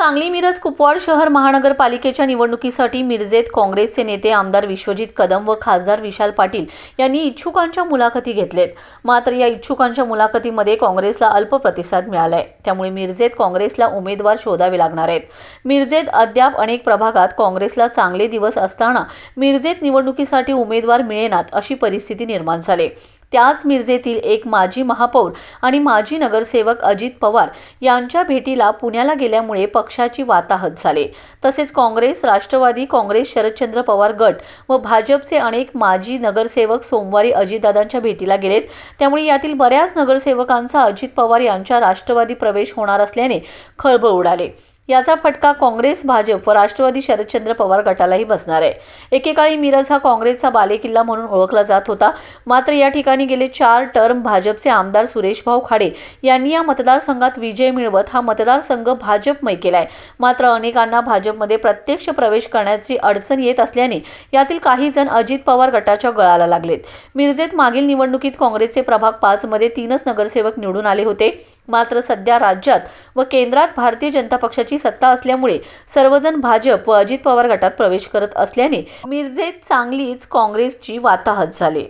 सांगली मिरज कुपवाड शहर महानगरपालिकेच्या निवडणुकीसाठी मिरजेत काँग्रेसचे नेते आमदार विश्वजित कदम व खासदार विशाल पाटील यांनी इच्छुकांच्या मुलाखती घेतलेत. मात्र या इच्छुकांच्या मुलाखतीमध्ये काँग्रेसला अल्प प्रतिसाद मिळालाय. त्यामुळे मिरजेत काँग्रेसला उमेदवार शोधावे लागणार आहेत. मिरजेत अद्याप अनेक प्रभागात काँग्रेसला चांगले दिवस असताना मिरजेत निवडणुकीसाठी उमेदवार मिळेनात अशी परिस्थिती निर्माण झाली. त्याच मिरजेतील एक माजी महापौर आणि माजी नगरसेवक अजित पवार यांच्या भेटीला पुण्याला गेल्यामुळे पक्षाची वाताहत झाले. तसेच काँग्रेस राष्ट्रवादी काँग्रेस शरदचंद्र पवार गट व भाजपचे अनेक माजी नगरसेवक सोमवारी अजितदादांच्या भेटीला गेलेत. त्यामुळे यातील बऱ्याच नगरसेवकांचा अजित पवार यांच्या राष्ट्रवादी प्रवेश होणार असल्याने खळबळ उडाले. याचा फटका काँग्रेस भाजप व राष्ट्रवादी शरदचंद्र पवार गटालाही बसणार आहे. एकेकाळी मिरज हा काँग्रेसचा बालेकिल्ला म्हणून ओळखला जात होता. मात्र या ठिकाणी गेले चार टर्म भाजपचे आमदार सुरेशभाऊ खाडे यांनी या मतदारसंघात विजय मिळवत हा मतदारसंघ भाजपमय केलाय. मात्र अनेकांना भाजपमध्ये प्रत्यक्ष प्रवेश करण्याची अडचण येत असल्याने यातील काही जण अजित पवार गटाच्या गळाला लागलेत. मिरजेत मागील निवडणुकीत काँग्रेसचे प्रभाग पाचमध्ये तीनच नगरसेवक निवडून आले होते. मात्र सध्या राज्यात व केंद्रात भारतीय जनता पक्षाची सत्ता असल्यामुळे सर्वजण भाजप व अजित पवार गटात प्रवेश करत असल्याने मिरजेत चांगलीच काँग्रेसची वाताहत झाली.